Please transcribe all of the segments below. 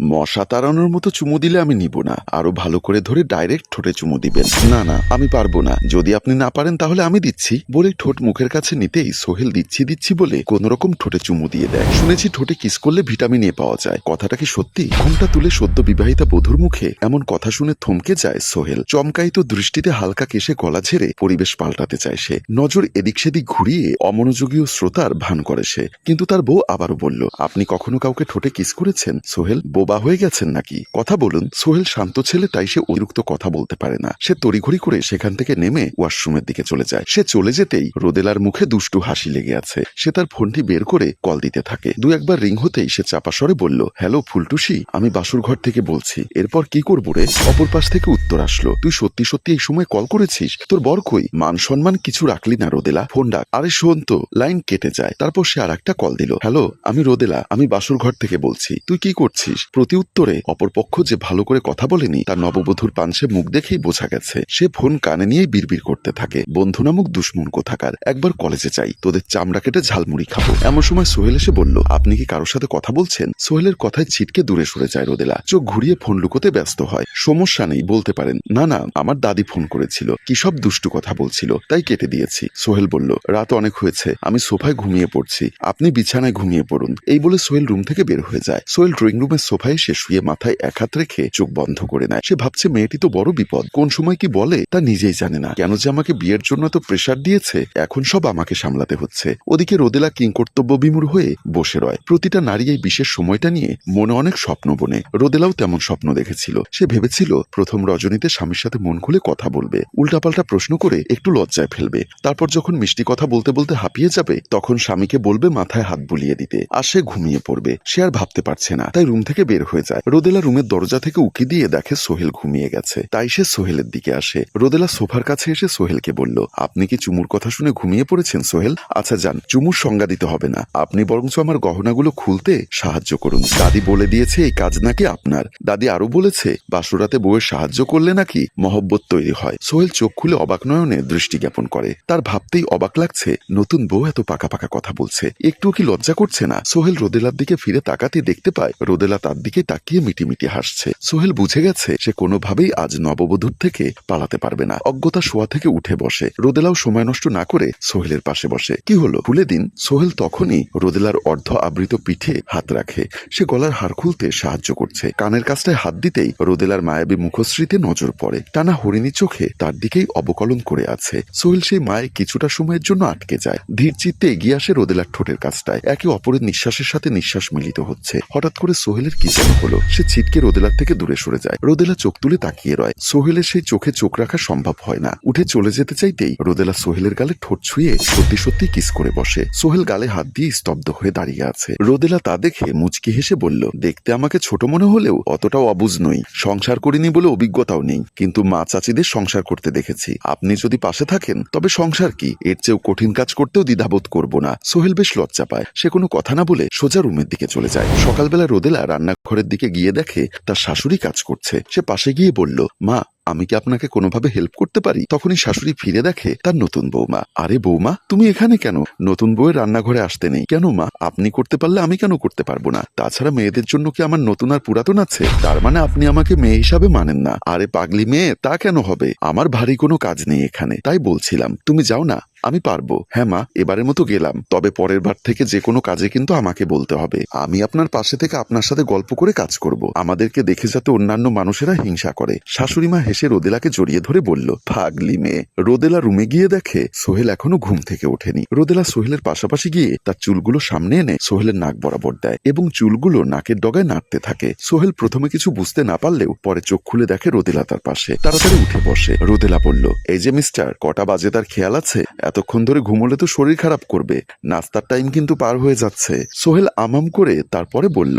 মশা তাড়ানোর মতো চুমু দিলে আমি নিব না। আরও ভালো করে ধরে ডাইরেক্ট ঠোঁটে চুমু দিবেন। না না, আমি পারব না। যদি আপনি না পারেন তাহলে আমি দিচ্ছি। বলে ঠোঁট মুখের কাছে নিতেই সোহেল দিচ্ছি দিচ্ছি বলে কোন রকম ঠোঁটে চুমু দিয়ে দেয়। শুনেছি ঠোঁটে কিস করলে ভিটামিন এ পাওয়া যায়। কথাটা কি সত্যি? ঘুমটা তুলে সদ্য বিবাহিতা বধুর মুখে এমন কথা শুনে থমকে যায় সোহেল। চমকায়িত দৃষ্টিতে হালকা কেশে গলা ঝেড়ে পরিবেশ পাল্টাতে চায় সে। নজর এদিক সেদিক ঘুরিয়ে অমনোযোগীয় শ্রোতার ভান করে সে। কিন্তু তার বউ আবারও বলল, আপনি কখনো কাউকে ঠোঁটে কিস করেছেন, সোহেল? বোবা হয়ে গেছেন নাকি? কথা বলুন। সোহেল শান্ত ছেলে, তাই সে অতিরিক্ত কথা বলতে পারে না। সে তড়িঘড়ি করে সেখান থেকে নেমে ওয়াশরুমের দিকে চলে যায়। সে চলে যেতেই রোদেলার মুখে দুষ্টু হাসি লেগে আছে। সে তার ফোনটি বের করে কল দিতে থাকে। দু একবার রিং হতেই সে চাপা স্বরে বলল, হ্যালো, ফুলটুসি, আমি বাসুর ঘর থেকে বলছি। এরপর কি করব রে? অপর পাশ থেকে উত্তর আসলো, তুই সত্যি সত্যি এই সময় কল করেছিস? তোর বর কই? মান সম্মান কিছু রাখলি না রোদেলা। ফোন ডাক। আরে শোন তো, লাইন কেটে যায়। তারপর সে আর একটা কল দিল, হ্যালো, আমি রোদেলা, আমি বাসুর ঘর থেকে বলছি। তুই কি করছিস? প্রতি উত্তরে অপরপক্ষ যে ভালো করে কথা বলেনি, তার নববধূর পাঞ্চে মুখ দেখেই বোঝা গেছে, সে ফোন কানে নিয়ে বিড়বিড় করতে থাকে। বন্ধু নামক দুশ্মন কোথাকার? একবার কলেজে চাই তোদের চামড়া কেটে ঝালমুড়ি খাব। এমন সময় সোহেল এসে বলল, আপনি কি কারোর সাথে কথা বলছেন? সোহেলের কথায় ছিটকে দূরে সরে যায় রোদেলা। চোখ ঘুরিয়ে ফোন লুকোতে ব্যস্ত হয়। সমস্যা নেই, বলতে পারেন, না না, আমার দাদি ফোন করেছিল, কি সব দুষ্টু কথা বলছিল, তাই কেটে দিয়েছি। সোহেল বলল, রাত অনেক হয়েছে, আমি সোফায় ঘুমিয়ে পড়ছি, আপনি বিছানায় ঘুমিয়ে পড়ুন। এই বলে সোহেল রুম থেকে বের হয়ে যায়। সোহেল ড্রয়িং রুমের সোফায় সে শুয়ে মাথায় এক হাত রেখে চোখ বন্ধ করে নেয়। সে ভাবছে, মেয়েটি তো বড় বিপদ। কোন সময় কি বলে, তা নিজেই জানে না। কেন যে আমাকে বিয়ের জন্য তো প্রেশার দিয়েছে, এখন সব আমাকে সামলাতে হচ্ছে। ওদিকে রোদেলা কিং কর্তব্য বিমূর হয়ে বসে রয়। প্রতিটা নারী এই বিশেষ সময়টা নিয়ে মনে অনেক স্বপ্ন বনে। রোদেলাও তেমন স্বপ্ন দেখেছিল। সে ভেবেছিল, প্রথম রজনীতে স্বামীর সাথে মন খুলে কথা বলবে। উল্টাপাল্টা প্রশ্ন করে একটু লজ্জায় ফেলবে। তারপর যখন মিষ্টি কথা বলতে বলতে হাঁপিয়ে যাবে, তখন স্বামীকে বলবে মাথায় হাত বুলিয়ে দিতে। আর সে ঘুমিয়ে পড়বে। সে আর ভাবতে পারছে না। তাই রুম থেকে বের হয়ে যায়। রোদেলা রুমের দরজা থেকে উকি দিয়ে দেখে সোহেল ঘুমিয়ে গেছে। তাই সে সোহেলের দিকে আসে। রোদেলা সোফার কাছে এসে সোহেলকে বলল, আপনি কি চুমুর কথা শুনে ঘুমিয়ে পড়েছেন সোহেল? আচ্ছা যান, চুমুর সংজ্ঞা দিতে হবে না। আপনি বরঞ্চ আমার গহনাগুলো খুলতে সাহায্য করুন। দাদি বলে দিয়েছে এই কাজ নাকি আপনার? দাদি আরও বলেছে, বাসুরাতে বউয়ের সাহায্য করলে নাকি মহব্বত তৈরি হয়। সোহেল চোখ খুলে অবাক নয়নে দৃষ্টি জ্ঞাপন করে। তার ভাবতেই অবাক লাগছে, নতুন বউ এত পাকা পাকা কথা বলছে। একটু কি লজ্জা করছে না? সোহেল রোদেলার দিকে ফিরে তাকাতে দেখতে পায়, রোদেলা তার তাকিয়ে মিটিমিটি হাসছে। সোহেল বুঝে গেছে সে কোনোভাবেই আজ নববধূর থেকে পালাতে পারবে না। অজ্ঞতা শোয়া থেকে উঠে বসে। রোদেলাও সময় নষ্ট না করে সোহেলের পাশে বসে। কি হলো? খুলে দিন। সোহেল তখনই রোদেলার অর্ধ আবৃত পিঠে হাত রাখে। সে গলার হার খুলতে সাহায্য করছে। কানের কাছটায় হাত দিতেই রোদেলার মায়াবী মুখশ্রীতে নজর পড়ে। টানা হরিণী চোখে তার দিকেই অবকলন করে আছে। সোহেল সেই মায়ে কিছুটা সময়ের জন্য আটকে যায়। ধীর চিত্তে এগিয়ে আসে রোদেলার ঠোঁটের কাছটায়। একে অপরের নিঃশ্বাসের সাথে নিঃশ্বাস মিলিত হচ্ছে। হঠাৎ করে সোহেলের কি যেন হলো, সে ছিটকে রোদেলার থেকে দূরে সরে যায়। রোদেলা চোখ তুলে তাকিয়ে রয়। সোহেলের সেই চোখে চোখ রাখা সম্ভব হয় না। উঠে চলে যেতে চাইতেই রোদেলা সোহেলের গালে ঠোঁট ছুঁয়ে সত্যি সত্যি কিস করে বসে। সোহেল গালে হাত দিয়ে স্তব্ধ হয়ে দাঁড়িয়ে আছে। রোদেলা তা দেখে মুচকি হেসে বলল, দেখতে আমাকে ছোট মনে হলেও অতটাও অবুজ নই। সংসার করিনি বলে অভিজ্ঞতাও নেই। কিন্তু মা চাচিদের সংসার করতে দেখেছি। আপনি যদি পাশে থাকেন, তবে সংসার কি? এর চেয়েও কঠিন কাজ করতেও দ্বিধাবোধ করব না। সোহেল বেশ লজ্জা পায়। সে কোনো কথা না বলে সোজা রুমের দিকে চলে যায়। সকালবেলা রোদেলা রান্নাঘরের দিকে গিয়ে দেখে তার শাশুড়ি কাজ করছে। সে পাশে গিয়ে বলল, মা, আমি কি আপনাকে কোনোভাবে হেল্প করতে পারি? তখনই শাশুড়ি ফিরে দেখে তার নতুন বৌমা। আরে বৌমা, তুমি এখানে কেন? নতুন বউয়ের রান্নাঘরে আসতে নেই। কেন মা? আপনি করতে পারলে আমি কেন করতে পারব না? তাছাড়া মেয়েদের জন্য কি আমার নতুন আর পুরাতন আছে? তার মানে আপনি আমাকে মেয়ে হিসাবে মানেন না। আরে পাগলি মেয়ে, তা কেন হবে? আমার ভারী কোনো কাজ নেই এখানে। তাই বলছিলাম, তুমি যাও না আমি পারব। হ্যাঁ মা, এবারের মতো গেলাম। তবে পরের বার থেকে যে কোনো কাজে কিন্তু আমাকে বলতে হবে। আমি আপনার পাশে থেকে আপনার সাথে গল্প করে কাজ করব। আমাদেরকে দেখে যাতে অন্যান্য মানুষেরা হিংসা করে। শাশুড়ি মা হেসে রোদেলাকে জড়িয়ে ধরে বলল ফাগলি মেয়ে, রোদেলা রুমে গিয়ে দেখে সোহেল এখনও ঘুম থেকে ওঠেনি। রোদেলা সোহেলের পাশাপাশি গিয়ে তার চুলগুলো সামনে এনে সোহেলের নাক বরাবর দেয় এবং চুলগুলো নাকের ডগায় নাড়তে থাকে। সোহেল প্রথমে কিছু বুঝতে না পারলেও পরে চোখ খুলে দেখে রোদেলা তার পাশে। তাড়াতাড়ি উঠে বসে। রোদেলা বলল, এই যে মিস্টার, কটা বাজে তার খেয়াল আছে? এতক্ষণ ধরে ঘুমোলে তো শরীর খারাপ করবে। নাস্তার টাইম কিন্তু পার হয়ে যাচ্ছে। সোহেল আমাম করে তারপরে বলল,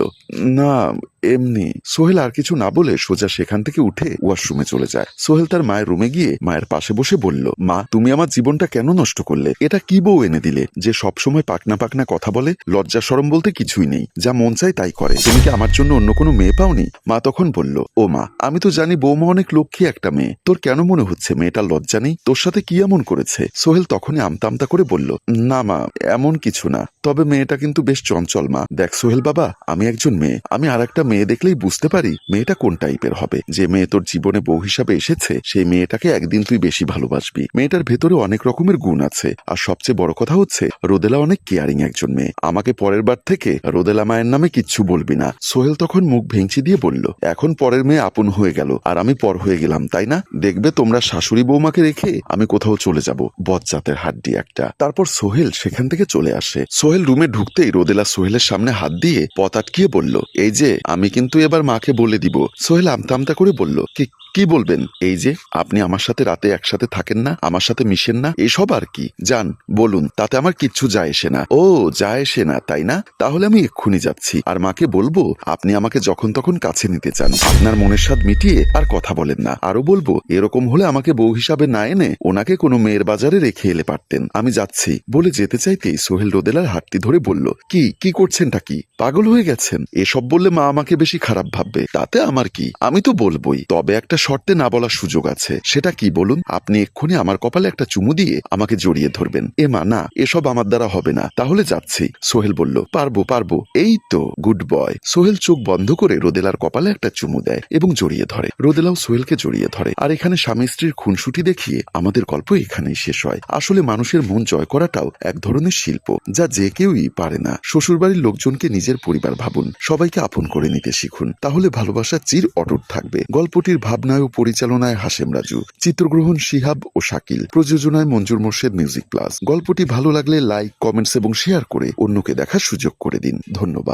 না এমনি সোহেল আর কিছু না বলে সোজা সেখান থেকে উঠে ওয়াশরুমে চলে যায়। সোহেল তার মায়ের রুমে গিয়ে মায়ের পাশে বসে বলল, মা, তুমি আমার জীবনটা কেন নষ্ট করলে? এটা কি বউ এনে দিলে যে সব সময় পাকনা পাকনা কথা বলে, লজ্জা সরম বলতে কিছুই নেই। যা মন চায় তাই করে। তুমি কি আমার জন্য অন্য কোনো মেয়ে পাওনি? মা তখন বলল, ও মা, আমি তো জানি বৌমা অনেক লক্ষ্মী একটা মেয়ে। তোর কেন মনে হচ্ছে মেয়েটার লজ্জা নেই? তোর সাথে কি এমন করেছে? সোহেল তখনই আমতা আমতা করে বলল, না মা, এমন কিছু না। তবে মেয়েটা কিন্তু বেশ চঞ্চল মা। দেখ সোহেল বাবা, আমি একজন মেয়ে। আমি আর একটা মেয়ে দেখলেই বুঝতে পারি মেয়েটা কোন টাইপের হবে। যে মেয়ে তোর জীবনে বউ হিসাবে এসেছে, সেই মেয়েটাকে একদিন তুই বেশি ভালোবাসবি। মেয়েটার ভেতরে অনেক রকমের গুণ আছে। আর সবচেয়ে বড় কথা হচ্ছে, রোদেলা অনেক কেয়ারিং একজন মেয়ে। আমাকে পরের বার থেকে রোদেলা মায়ের নামে কিচ্ছু বলবি না। সোহেল তখন মুখ ভেঙচি দিয়ে বলল, এখন পরের মেয়ে আপন হয়ে গেল, আর আমি পর হয়ে গেলাম, তাই না? দেখবে তোমরা শাশুড়ি বৌমাকে রেখে আমি কোথাও চলে যাব। বজ্জাতের হাড্ডি একটা। তারপর সোহেল সেখান থেকে চলে আসে। সোহেল রুমে ঢুকতেই রোদেলা সোহেলের সামনে হাত দিয়ে পথ আটকিয়ে বলল, এই যে, আমি কিন্তু এবার মাকে বলে দিব। সোহেল আমতা আমতা করে বলল, কি কি বলবেন? এই যে, আপনি আমার সাথে রাতে একসাথে থাকেন না, আমার সাথে মিশেন না, এসব আর কি? যান, বলুন, তাতে আমার কিচ্ছু যায় এসে না। ও, যায় এসে না, তাই না? তাহলে আমি এক্ষুনি যাচ্ছি। আর মাকে বলব, আপনি আমাকে যখন তখন কাছে নিতে চান। আপনার মনের স্বাদ মিটিয়ে আর কথা বলেন না। আরও বলব, এরকম হলে আমাকে বউ হিসাবে না এনে ওনাকে কোনো মেয়ের বাজারে রেখে এলে পারতেন। আমি যাচ্ছি। বলে যেতে চাইতেই সোহেল রোদেলার হাতটি ধরে বলল, কি কি করছেনটা কি? পাগল হয়ে গেছেন? এসব বললে মা আমাকে বেশি খারাপ ভাববে। তাতে আমার কি? আমি তো বলবোই, তবে একটা শর্তে না বলার সুযোগ আছে। সেটা কি বলুন? আপনি এক্ষুনি আমার কপালে একটা চুমু দিয়ে আমাকে জড়িয়ে ধরবেন। এ মা, না, এসব আমার দ্বারা হবে না। তাহলে যাচ্ছি, সোহেল বলল। পারব পারব। এই তো, গুড বয়। সোহেল চোখ বন্ধ করে রোদেলার কপালে একটা চুমু দেয় এবং জড়িয়ে ধরে। রোদেলাও সোহেলকে জড়িয়ে ধরে। আর এখানে স্বামী স্ত্রীর খুনসুটি দেখিয়ে আমাদের গল্প এখানেই শেষ হয়। আসলে মানুষের মন জয় করাটাও এক ধরনের শিল্প, যা যে কেউই পারে না। শ্বশুরবাড়ির লোকজনকে নিজের পরিবার ভাবুন। সবাইকে আপন করে নিতে শিখুন। তাহলে ভালোবাসা চির অটুট থাকবে। গল্পটির ভাবনায় ও পরিচালনায় হাসেম রাজু। চিত্রগ্রহণ শিহাব ও শাকিল। প্রযোজনায় মঞ্জুর মোর্শেদ মিউজিক প্লাস গল্পটি ভালো লাগলে লাইক, কমেন্টস এবং শেয়ার করে অন্যকে দেখার সুযোগ করে দিন। ধন্যবাদ।